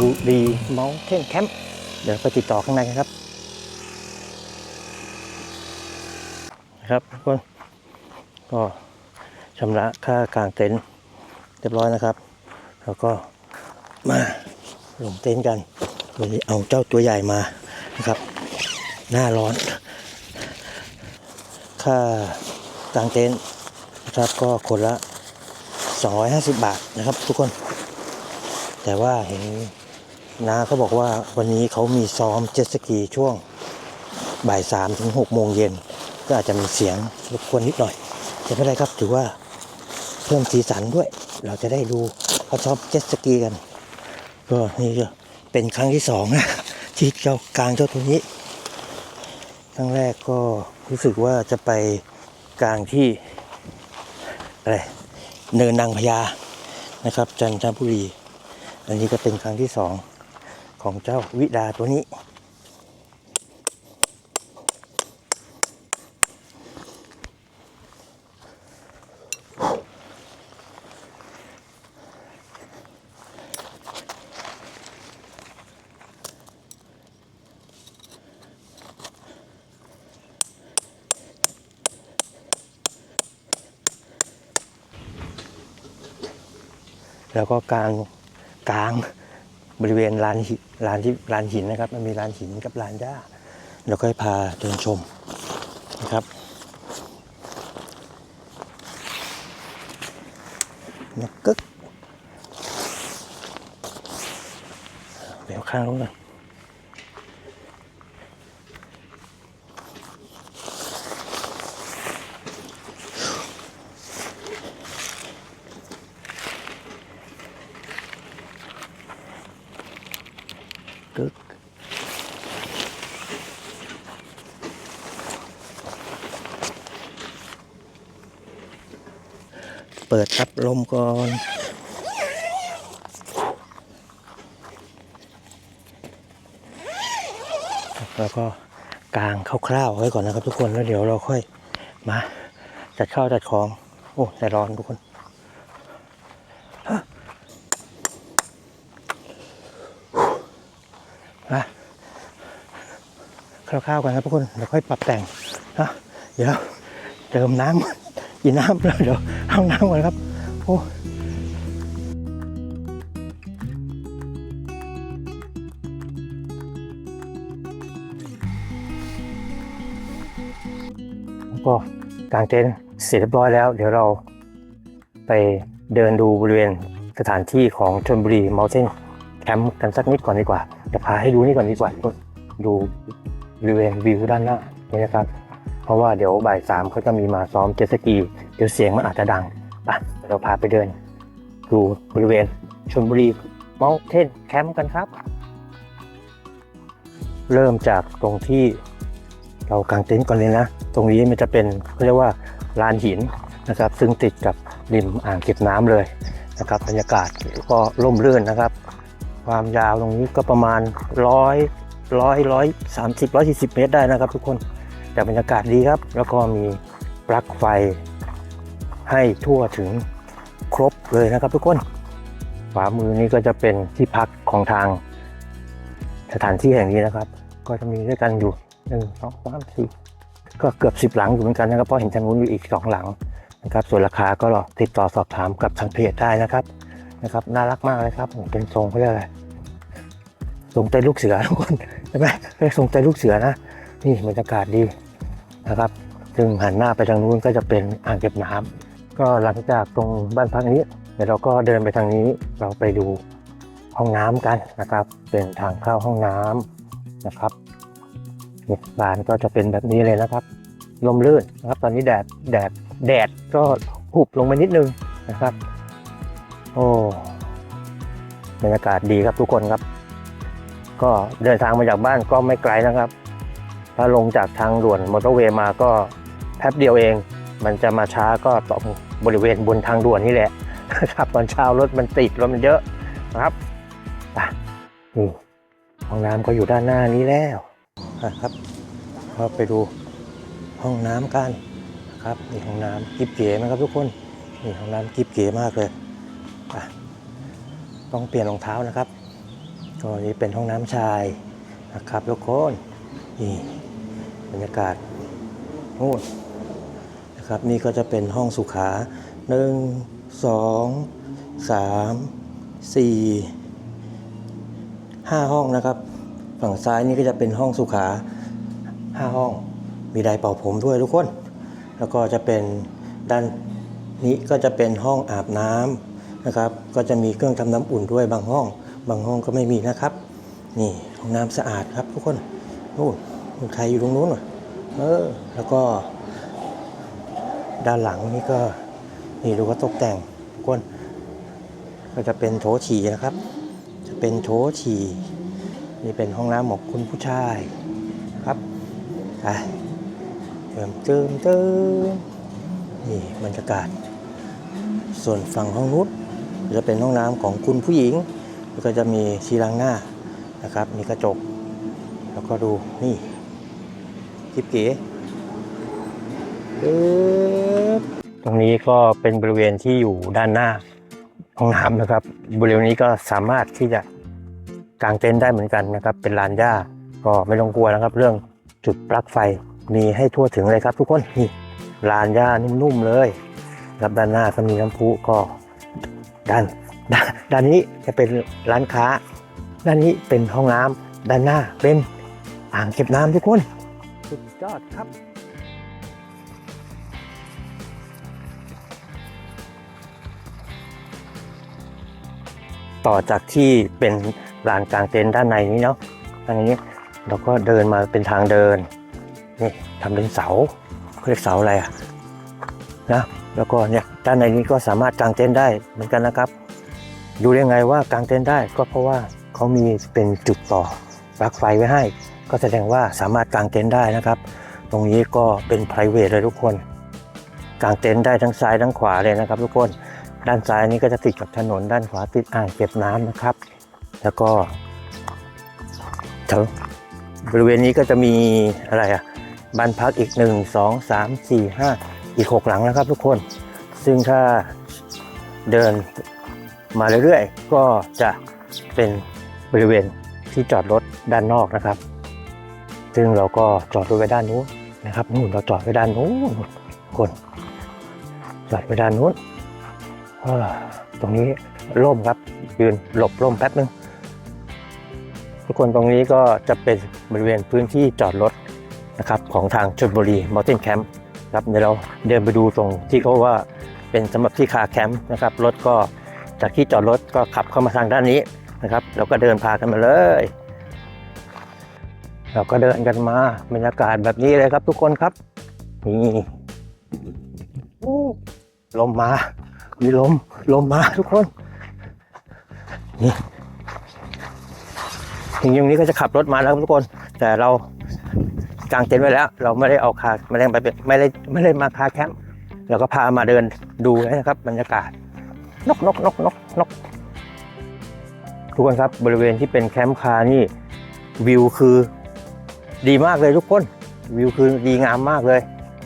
บุรีเมาเทนแคมป์เดี๋ยวไปติดต่อข้างในครับนะครับทุกคนก็ชำระค่ากางเต็นท์เรียบร้อยนะครับ แล้วก็มาลงเต็นท์กันวันนี้เอาเจ้าตัวใหญ่มานะครับ หน้าร้อน ค่ากางเต็นท์นะครับก็คนละ 250 บาทนะครับทุกคน แต่ว่าเห็น น้าเขาบอกว่าวันนี้เขามีซ้อมเจ็ตสกีช่วงบ่ายสามถึงหกโมงเย็นก็อาจจะมีเสียงรบกวนนิดหน่อยแต่ไม่เป็นไรครับถือว่าเพิ่มสีสันด้วย เราจะได้ดูเขาซ้อมเจ็ตสกีกัน ก็นี่ก็เป็นครั้งที่สองนะที่เจ้ากลางเจ้าตัวนี้ครั้งแรกก็รู้สึกว่าจะไปกลางที่อะไรเนินนางพญานะครับ จันทบุรี อันนี้ก็เป็นครั้งที่สอง ของเจ้าวิดาตัวนี้ แล้วก็กลางกลาง บริเวณลานหินลานที่ลานหินนะครับ มันมีลานหินกับลานหญ้าเราก็ให้พาเดินชมนะครับนกกึกเดี๋ยวข้างนู้นกันกึ เปิดรับลมก่อนแล้วก็กางคร่าวๆไว้ก่อนนะครับทุกคนแล้วเดี๋ยวเราค่อยมาจัดข้าวจัดของ โอ้แต่ร้อนทุกคนมาคร่าวๆกันครับทุกคนเดี๋ยวค่อยปรับแต่งนะเดี๋ยวเติมน้ำ กินน้ำแล้วเดี๋ยวเอาน้ำก่อนครับโอ้ก็กางเต็นท์เสร็จเรียบร้อยแล้ว เดี๋ยวเราไปเดินดูบริเวณสถานที่ของชนบุรี Mountain Camp กันสักนิดก่อนดีกว่าจะพาให้ดูนี่ก่อนดีกว่าดูบริเวณวิวด้านหน้านี่นะครับ เพราะว่าเดี๋ยวบ่ายสามเขาจะมีมาซ้อมเจ็ตสกี เดี๋ยวเสียงมันอาจจะดังอะเราพาไปเดิน ดูบริเวณชนบุรี Mountain Camp กันครับ เริ่มจากตรงที่เรากางเต็นท์ก่อนเลยนะ ตรงนี้มันจะเป็นเขาเรียกว่าลานหินนะครับ ซึ่งติดกับริมอ่างเก็บน้ำเลยนะครับบรรยากาศก็ร่มรื่นนะครับ ความยาวตรงนี้ก็ประมาณร้อยร้อยร้อยสามสิบร้อยสี่สิบเมตรได้นะครับทุกคน แต่บรรยากาศดีครับ แล้วก็มีปลั๊กไฟให้ทั่วถึงครบเลยนะครับทุกคนขวามือนี้ก็จะเป็นที่พักของทางสถานที่แห่งนี้นะครับ ก็จะมีด้วยกันอยู่หนึ่งสองสามสี่ก็เกือบสิบหลังอยู่เหมือนกันนะครับเพราะเห็นทางนู้นอยู่อีกสองหลังนะครับส่วนราคาก็ติดต่อสอบถามกับทางเพจได้นะครับนะครับ น่ารักมากเลยครับเป็นทรงเขาเรียกอะไรทรงเต้นลูกเสือทุกคนใช่ไหมเรียกทรงเต้นลูกเสือนะ นี่บรรยากาศดีนะครับ ซึ่งหันหน้าไปทางนู้นก็จะเป็นอ่างเก็บน้ำก็หลังจากตรงบ้านพักนี้เดี๋ยวเราก็เดินไปทางนี้เราไปดูห้องน้ำกันนะครับ เป็นทางเข้าห้องน้ำนะครับนี่ร้านก็จะเป็นแบบนี้เลยนะครับลมลื่นนะครับ ตอนนี้แดดแดดแดดก็หุบลงมานิดนึงนะครับ โอ้บรรยากาศดีครับทุกคนครับ ก็เดินทางมาจากบ้านก็ไม่ไกลนะครับ ถ้าลงจากทางด่วนมอเตอร์เวย์มาก็แป๊บเดียวเอง มันจะมาช้าก็ตรงบริเวณบนทางด่วนนี่แหละครับตอนเช้ารถมันติดรถมันเยอะนะครับอะนี่ห้องน้ำก็อยู่ด้านหน้านี้แล้วนะครับเราไปดูห้องน้ำกันนะครับนี่ห้องน้ำกิบเก๋ไหมครับทุกคนนี่ห้องน้ำกิบเก๋มากเลยต้องเปลี่ยนรองเท้านะครับตัวนี้เป็นห้องน้ำชายนะครับทุกคนนี่ บรรยากาศนู่นนะครับนี่ก็จะเป็นห้องสุขาหนึ่งสองสามสี่ห้าห้องนะครับ ฝั่งซ้ายนี่ก็จะเป็นห้องสุขาห้าห้องมีไดร์เป่าผมด้วยทุกคน แล้วก็จะเป็นด้านนี้ก็จะเป็นห้องอาบน้ำนะครับ ก็จะมีเครื่องทำน้ำอุ่นด้วยบางห้อง บางห้องก็ไม่มีนะครับ นี่ห้องน้ำสะอาดครับทุกคนนู่นนู่น ใครอยู่ตรงนู้นน่ะเออ แล้วก็ ด้านหลังนี่ก็นี่ดูว่าตกแต่งกคนก็จะเป็นโถฉี่นะครับ จะเป็นโถฉี่นี่เป็นห้องน้ำของคุณผู้ชายครับไปเติมเติมเติมนี่บรรยากาศ ส่วนฝั่งห้องนู้นจะเป็นห้องน้ำของคุณผู้หญิง แล้วก็จะมีชีล้างหน้านะครับ มีกระจก แล้วก็ดูนี่ คลิปเก๋ตรงนี้ก็เป็นบริเวณที่อยู่ด้านหน้าห้องน้ำนะครับ บริเวณนี้ก็สามารถที่จะกางเต็นท์ได้เหมือนกันนะครับ เป็นลานหญ้าก็ไม่ต้องกลัวนะครับ เรื่องจุดปลั๊กไฟมีให้ทั่วถึงเลยครับทุกคนนี่ลานหญ้านุ่มๆเลยครับด้านหน้าก็มีน้ำพุก็ด้านด้านนี้จะเป็นร้านค้า ด้านนี้เป็นห้องน้ำด้านหน้าเป็นอ่างเก็บน้ำทุกคน ยอดครับต่อจากที่เป็นลานกลางเต็นท์ด้านในนี้เนาะด้านนี้เราก็เดินมาเป็นทางเดิน นี่ทำเป็นเสาเขาเรียกเสาอะไรอะนะ แล้วก็เนี่ยด้านในนี้ก็สามารถกางเต็นท์ได้เหมือนกันนะครับ ดูได้ไงว่ากางเต็นท์ได้ก็เพราะว่าเขามีเป็นจุดต่อปลั๊กไฟไว้ให้ ก็แสดงว่าสามารถกางเต็นท์ได้นะครับ ตรงนี้ก็เป็น p r i v a t เลยทุกคน กางเต็นท์ได้ทั้งซ้ายทั้งขวาเลยนะครับ ทุกคน ด้านซ้ายนี้ก็จะติดกับถนน ด้านขวาติดอ่างเก็บน้ำนะครับ แล้วก็แถวบริเวณนี้ก็จะมีอะไรอะบ้านพักอีก 1 2 3 4 5 อีก 6 หลังนะครับ ทุกคน ซึ่งถ้าเดินมาเรื่อยๆ ก็จะเป็นบริเวณที่จอดรถด้านนอกนะครับ ซึ่งเราก็จอดรถไว้ด้านนู้น นะครับนู่นเราจอดไว้ด้านนู้นคนจอดไว้ด้านนู้นตรงนี้ร่มครับยืนหลบร่มแป๊บนึงทุกคนตรงนี้ก็จะเป็นบริเวณพื้นที่จอดรถนะครับของทางชลบุรีมอเตอร์แคมป์ครับเดี๋ยวเราเดินไปดูตรงที่เขาว่าเป็นสำหรับที่คาแคมป์นะครับรถก็จากที่จอดรถก็ขับเข้ามาทางด้านนี้นะครับ เราก็เดินพากันมาเลย เราก็เดินกันมาบรรยากาศแบบนี้เลยครับทุกคนครับนี่ลมมา มีลม ลมมาทุกคน นี่ถึงตรงนี้ก็จะขับรถมาแล้วครับทุกคน แต่เรากางเต็นท์ไว้แล้ว เราไม่ได้เอาคาไม่ได้ไปไม่ได้ไม่ได้มาคาแคมป์เราก็พามาเดินดูนะครับ บรรยากาศ นกนกนกนกนกทุกคนครับบริเวณที่เป็นแคมป์คานี่วิวคือ ดีมากเลยทุกคนวิวคือดีงามมากเลย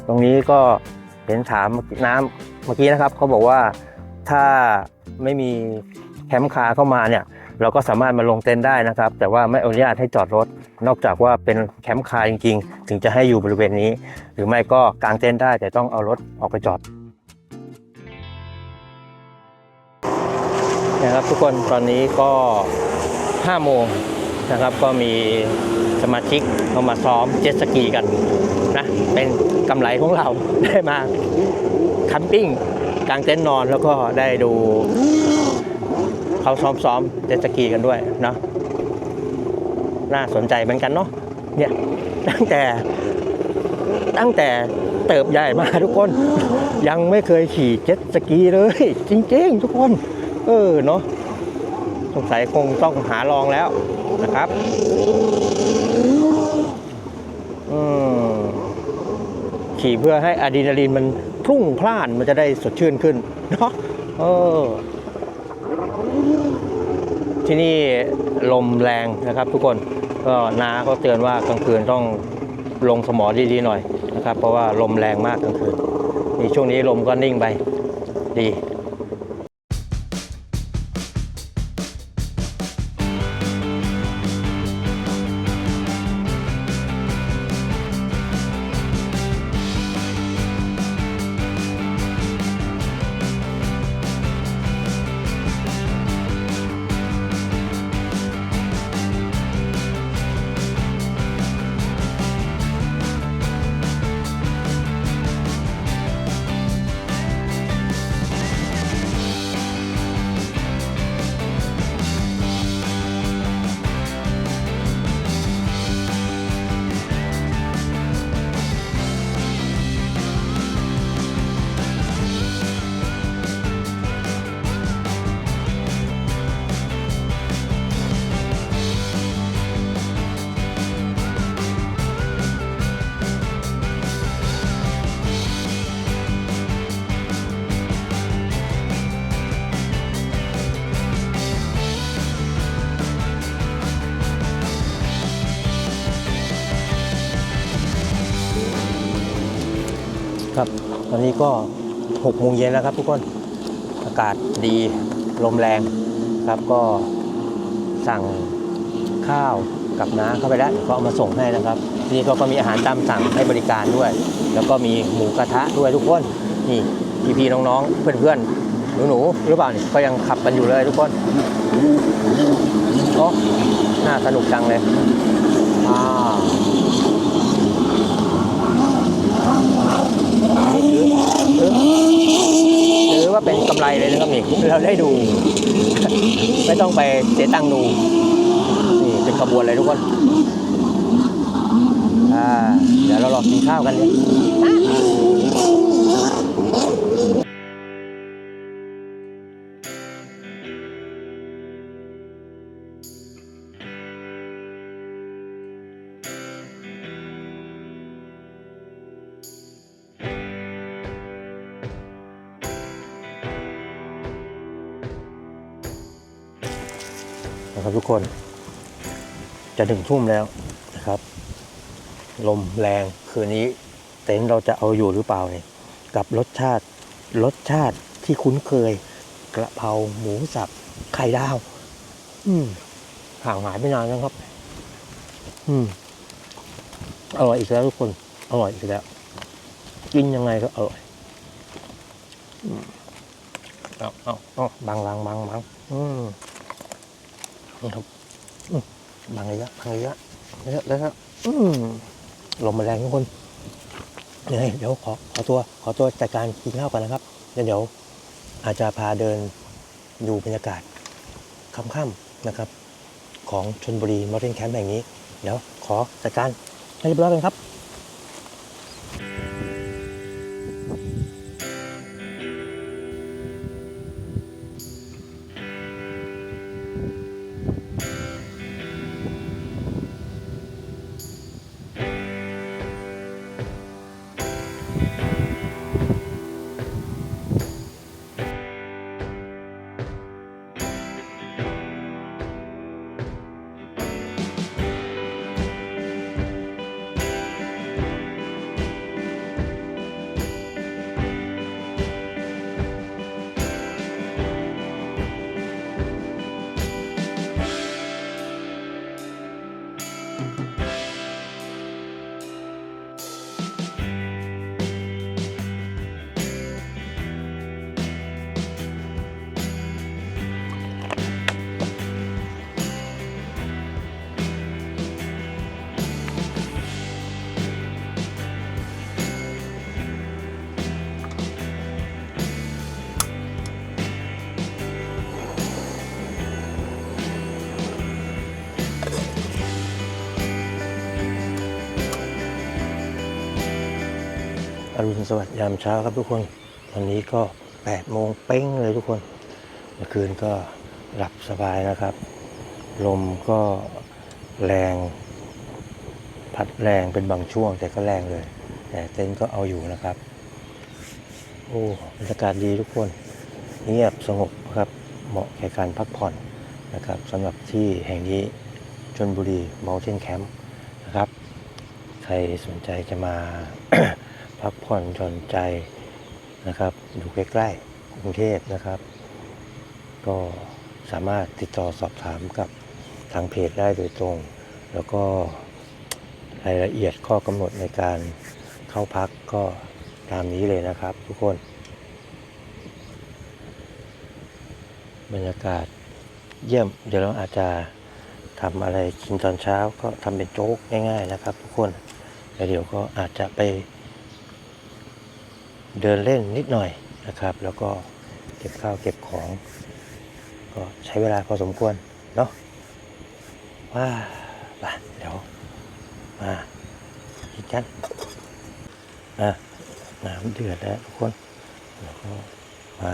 ตรงนี้ก็เห็นถามน้ำเมื่อกี้นะครับเขาบอกว่าถ้าไม่มีแคมป์คาเข้ามาเนี่ย เราก็สามารถมาลงเต็นท์ได้นะครับ แต่ว่าไม่อนุญาตให้จอดรถ นอกจากว่าเป็นแคมป์คาจริง ๆ ถึงจะให้อยู่บริเวณนี้ หรือไม่ก็กางเต็นท์ได้แต่ต้องเอารถออกไปจอดนะครับทุกคนตอนนี้ก็5โมง นะครับก็มีสมาชิกเข้ามาซ้อมเจ็ตสกีกันนะเป็นกำไรของเราได้มาแคัมปิ้งกางเต็นท์นอนแล้วก็ได้ดูเขาซ้อมๆเจ็ตสกีกันด้วยเนาะน่าสนใจเหมือนกันเนาะเนี่ยตั้งแต่ตั้งแต่เติบใหญ่มาทุกคน ยังไม่เคยขี่เจ็ตสกีเลย จริงๆ ทุกคน เออเนาะ งสัยคงต้องหาลองแล้วนะครับขี่เพื่อให้อะดรีนาลีนมันพุ่งพล่านมันจะได้สดชื่นขึ้นเนาะเออที่นี่ลมแรงนะครับ ทุกคนก็นาก็เตือนว่ากลางคืนต้องลงสมอดีๆหน่อยนะครับ เพราะว่าลมแรงมากกลางคืนนี่ช่วงนี้ลมก็นิ่งไปดี ตอนนี้ก็หกโมงเย็นแล้วครับทุกคน อากาศดี ลมแรงครับก็สั่งข้าวกับน้าเข้าไปแล้วเดี๋ยวก็เอามาส่งให้นะครับ ที่นี่ก็ก็มีอาหารตามสั่งให้บริการด้วย แล้วก็มีหมูกระทะด้วยทุกคนนี่พี่ๆน้องๆ เพื่อนๆ หนูๆหรือเปล่านี่ก็ยังขับกันอยู่เลยทุกคนโอ้น่าสนุกจังเลยอ่านี่คือถือถือว่าเป็นกำ ไรเลยนะครับนี่เราได้ดู ไม่ต้องไปเสียตังค์ดูนี่เป็นขบวนเลยทุกคนอ่าเดี๋ยวเรารอกินข้าวกันเลย คน จะถึงทุ่มแล้วนะครับ ลมแรงคืนนี้เต็นท์เราจะเอาอยู่หรือเปล่าเนี่ยกับรสชาติรสชาติที่คุ้นเคย กระเพราหมูสับไข่ดาว อืมห่างหายไปนานนะครับ อืมอร่อยอีกแล้วทุกคนอร่อยอีกแล้ว กินยังไงก็อร่อยอืมเอาเอาเอาบางบางบางบางอืม นี่ครับบางระยะบางระยะเยอะแล้วครับอืมลมมาแรงทุกคนเดี๋ยวเดี๋ยวขอขอตัวขอตัวจัดการกินข้าวกันนะครับเดี๋ยวเดี๋ยวอาจจะพาเดินดูบรรยากาศค่ำๆนะครับ ของชนบุรีมอเตอร์แคมป์แห่งนี้ เดี๋ยวขอจัดการให้เรียบร้อยกันครับ อรุณสวัสดิ์ยามเช้าครับทุกคน ตอนนี้ก็8โมงเป้งเลยทุกคนเมื่อคืนก็หลับสบายนะครับ ลมก็แรง พัดแรงเป็นบางช่วงแต่ก็แรงเลย แต่เต็นท์ก็เอาอยู่นะครับ โอ้บรรยากาศดีทุกคน เงียบสงบครับเหมาะแก่การพักผ่อนนะครับสำหรับที่แห่งนี้ชนบุรี Mountain Camp นะครับ ใครสนใจจะมา พักผ่อนหย่อนใจนะครับ อยู่ใกล้ๆกรุงเทพนะครับ ก็สามารถติดต่อสอบถามกับทางเพจได้โดยตรง แล้วก็รายละเอียดข้อกำหนดในการเข้าพักก็ตามนี้เลยนะครับ ทุกคน บรรยากาศเยี่ยม เดี๋ยวเราอาจจะทำอะไรกินตอนเช้าก็ทำเป็นโจ๊กง่ายๆนะครับ ทุกคนแล้วเดี๋ยวก็อาจจะไป เดินเล่นนิดหน่อยนะครับ แล้วก็เก็บข้าวเก็บของ ก็ใช้เวลาพอสมควรเนาะว่าไปเดี๋ยวมากินกันอะน้ำเดือดแล้วทุกคนแล้วก็มา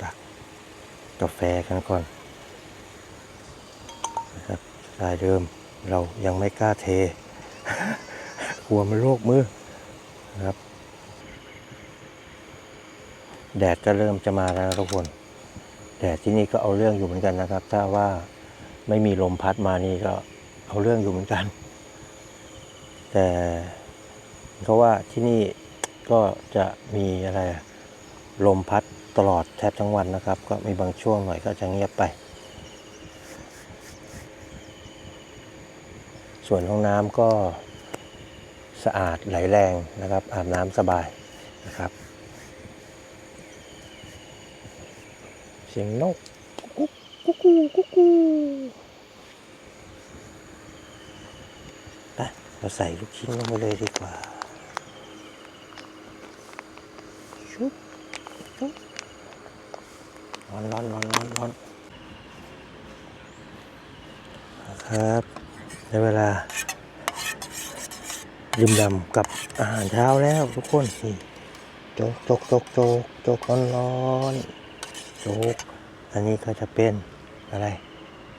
ตักกาแฟกันก่อนนะครับสไตล์เดิมเรายังไม่กล้าเทกลัวมันโรคมือนะครับ แดดก็เริ่มจะมาแล้วทุกคน แดดที่นี่ก็เอาเรื่องอยู่เหมือนกันนะครับ ถ้าว่าไม่มีลมพัดมานี่ก็เอาเรื่องอยู่เหมือนกัน แต่เพราะว่าที่นี่ก็จะมีอะไรลมพัดตลอดแทบทั้งวันนะครับ ก็มีบางช่วงหน่อยก็จะเงียบไป ส่วนห้องน้ำก็สะอาดไหลแรงนะครับ อาบน้ำสบายนะครับ สียงนกกุ๊กกุ๊กกุ๊กกุ๊กกุ๊กไปเราใส่ลูกชิ้นลงไปเลยดีกว่า ชุบชุบร้อนร้อนร้อนร้อนร้อนนะครับในเวลาดื่มดำกับอาหารเช้าแล้วทุกคนนี่โจ๊กโจ๊กโจ๊กโจ๊กโจกร้อนร้อน จ๊ก อันนี้ก็จะเป็นอะไร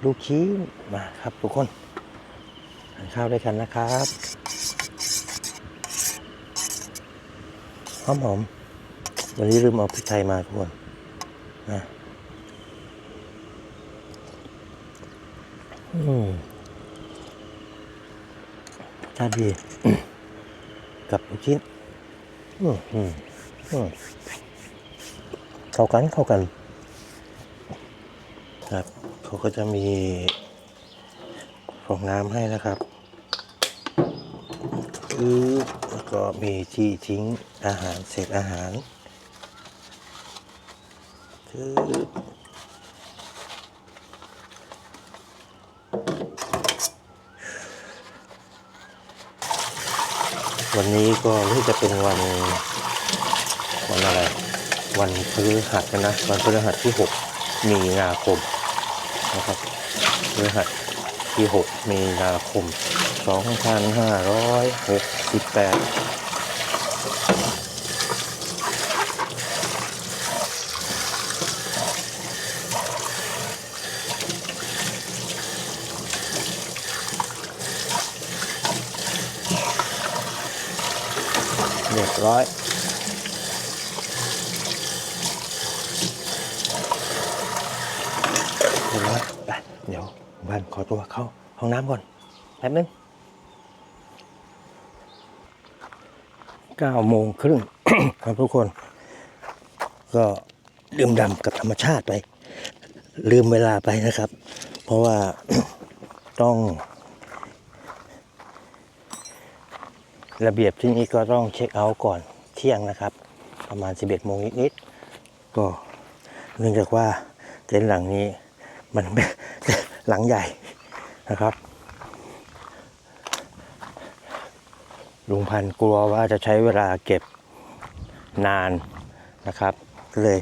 ลูกชิ้นมาครับทุกคนทานข้าวด้วยกันนะครับหอมหอมวันนี้ลืมเอาพริกไทยมาทุกคนนะอืมชาดี กับลูกชิ้นอืมอืมอืมเข้ากันเข้ากัน ครับเขาก็จะมีฟองน้ำให้นะครับอือแล้วก็มีที่ทิ้งอาหารเศษอาหารคือวันนี้ก็รู้จะเป็นวันวันอะไร วันพฤหัสนะ วันพฤหัสที่ 6 มีนาคม นะครับพฤหัสที่ 6 มีนาคม 2568เรียบร้อย เรียบร้อยไปเดี๋ยวบ้านขอ ตัวเข้าห้องน้ำก่อนแป๊บนึงเก้าโมงครึ่งครับทุกคน ก็ดื่มด่ำกับธรรมชาติไป ลืมเวลาไปนะครับ เพราะว่าต้อง ระเบียบที่นี่ก็ต้องเช็คเอาท์ก่อนเที่ยงนะครับ ประมาณ 11โมงนิดๆก็เนื่องจากว่าเต็นท์หลังนี้มันหลังใหญ่ นะครับลุงพันกลัวว่าจะใช้เวลาเก็บนานนะครับก็เลย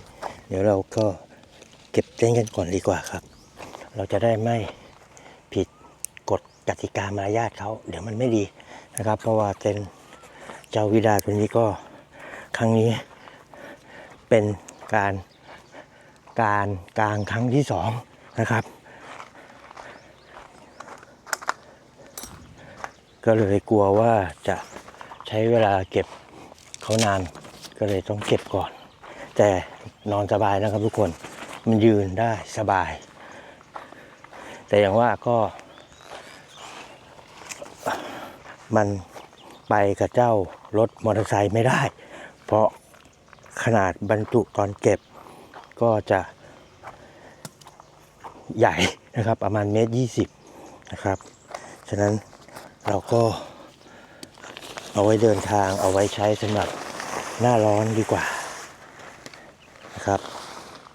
เดี๋ยวเราก็เก็บเต็นกันก่อนดีกว่าครับ เราจะได้ไม่ผิดกฎกติกามารยาทเขาเดี๋ยวมันไม่ดีนะครับ เพราะว่าเต็นเจ้าวิดาตัวนี้ก็ครั้งนี้เป็นการการกลางครั้งที่สองนะครับ ก็เลยกลัวว่าจะใช้เวลาเก็บเขานานก็เลยต้องเก็บก่อน แต่นอนสบายนะครับทุกคนมันยืนได้สบาย แต่อย่างว่าก็ มันไปกับเจ้ารถมอเตอร์ไซค์ไม่ได้ เพราะขนาดบรรจุตอนเก็บก็จะใหญ่นะครับประมาณเมตรยี่สิบนะครับ ฉะนั้น เราก็เอาไว้เดินทางเอาไว้ใช้สำหรับหน้าร้อนดีกว่านะครับ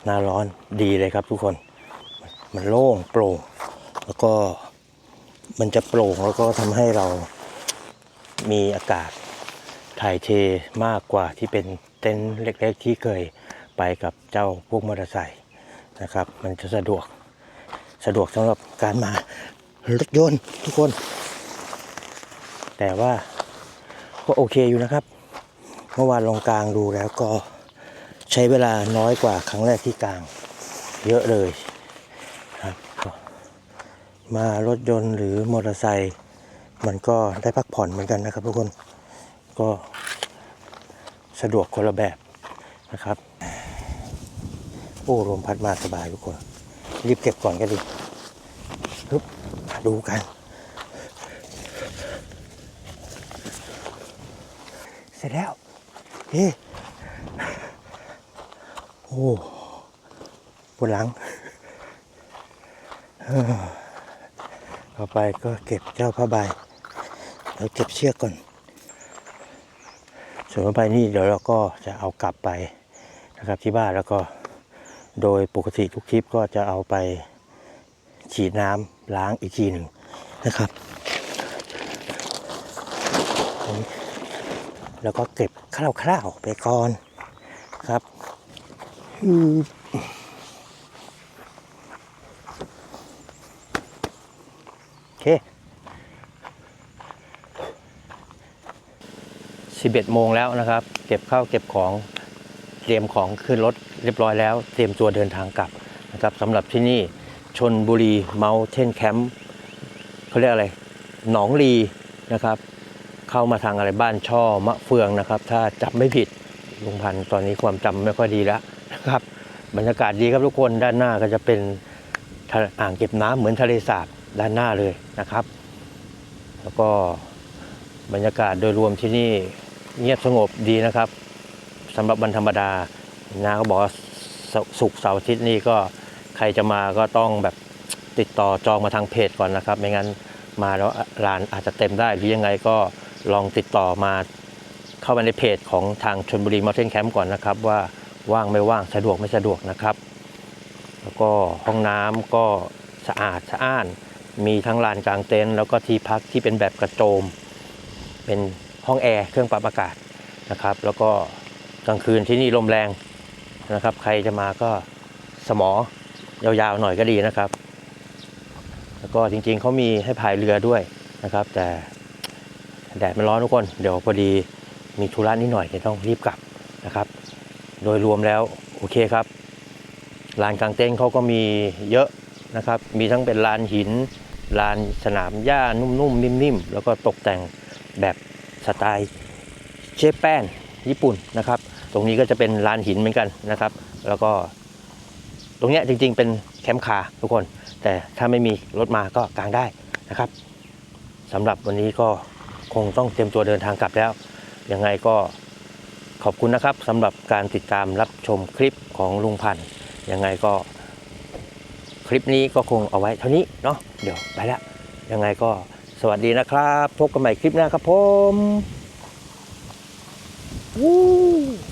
หน้าร้อนดีเลยครับทุกคนมันโล่งโปร่งแล้วก็มันจะโปร่งแล้วก็ทำให้เรามีอากาศถ่ายเทมากกว่าที่เป็นเต็นท์เล็กๆที่เคยไปกับเจ้าพวกมอเตอร์ไซค์นะครับ มันจะสะดวกสะดวกสำหรับการมารถยนต์ทุกคน แต่ว่าก็โอเคอยู่นะครับ เมื่อวานลงกลางดูแล้วก็ใช้เวลาน้อยกว่าครั้งแรกที่กลาง เยอะเลยครับมารถยนต์หรือมอเตอร์ไซค์มันก็ได้พักผ่อนเหมือนกันนะครับทุกคนก็สะดวกคนละแบบนะครับ โอ้ลมพัดมาสบายทุกคน รีบเก็บก่อนก็ดีฮึบดูกัน เสร็จแล้วเฮ้โอ้ปวดหลังเออต่อไปก็เก็บเจ้าผ้าใบแล้วเก็บเชือกก่อน ส่วนผ้าใบนี่เดี๋ยวเราก็จะเอากลับไปนะครับที่บ้านแล้วก็โดยปกติทุกทริปก็จะเอาไปฉีดน้ำล้างอีกทีหนึ่งนะครับอันนี้ แล้วก็เก็บคร่าวๆไปก่อนครับอืมโอเค11โมงแล้วนะครับ เก็บข้าวเก็บของเตรียมของขึ้นรถเรียบร้อยแล้ว เตรียมตัวเดินทางกลับนะครับสำหรับที่นี่ชนบุรีเมาเทนแคมป์เขาเรียกอะไร หนองลีนะครับ เข้ามาทางอะไรบ้านช่อมะเฟืองนะครับ ถ้าจำไม่ผิดลุงพันธ์ตอนนี้ความจำไม่ค่อยดีแล้วนะครับบรรยากาศดีครับทุกคนด้านหน้าก็จะเป็นอ่างเก็บน้ำเหมือนทะเลสาบด้านหน้าเลยนะครับ แล้วก็บรรยากาศโดยรวมที่นี่เงียบสงบดีนะครับสำหรับวันธรรมดานาก็บอกสสุกเสาร์อาทิตย์นี่ก็ใครจะมาก็ต้องแบบติดต่อจองมาทางเพจก่อนนะครับ ไม่งั้นมาแล้วลานอาจจะเต็มได้หรือยังไงก็ ลองติดต่อมาเข้ามาในเพจของทางชนบุรีมอเทนแคมป์ก่อนนะครับ ว่าว่างไม่ว่างสะดวกไม่สะดวกนะครับ แล้วก็ห้องน้ำก็สะอาดสะอ้าน มีทั้งลานกลางเต็นท์แล้วก็ที่พักที่เป็นแบบกระโจม เป็นห้องแอร์เครื่องปรับอากาศนะครับ แล้วก็กลางคืนที่นี่ลมแรงนะครับ ใครจะมาก็สมอยาวๆหน่อยก็ดีนะครับ แล้วก็จริงๆเขามีให้พายเรือด้วยนะครับ แต่ แดดมันร้อนทุกคน เดี๋ยวพอดีมีธุระนิดหน่อยจะต้องรีบกลับนะครับ โดยรวมแล้วโอเคครับลานกลางเต็นท์เขาก็มีเยอะนะครับ มีทั้งเป็นลานหินลานสนามหญ้านุ่มๆนิ่มๆแล้วก็ตกแต่งแบบสไตล์เจแปนญี่ปุ่นนะครับ ตรงนี้ก็จะเป็นลานหินเหมือนกันนะครับ แล้วก็ ตรงนี้จริงๆ เป็นแคมป์คาทุกคน แต่ถ้าไม่มีรถมาก็กางได้นะครับสำหรับวันนี้ก็ คงต้องเตรียมตัวเดินทางกลับแล้ว ยังไงก็ขอบคุณนะครับสำหรับการติดตามรับชมคลิปของลุงพันธ์ยังไงก็คลิปนี้ก็คงเอาไว้เท่านี้เนาะเดี๋ยวไปแล้วยังไงก็สวัสดีนะครับ พบกันใหม่คลิปหน้าครับผมวู้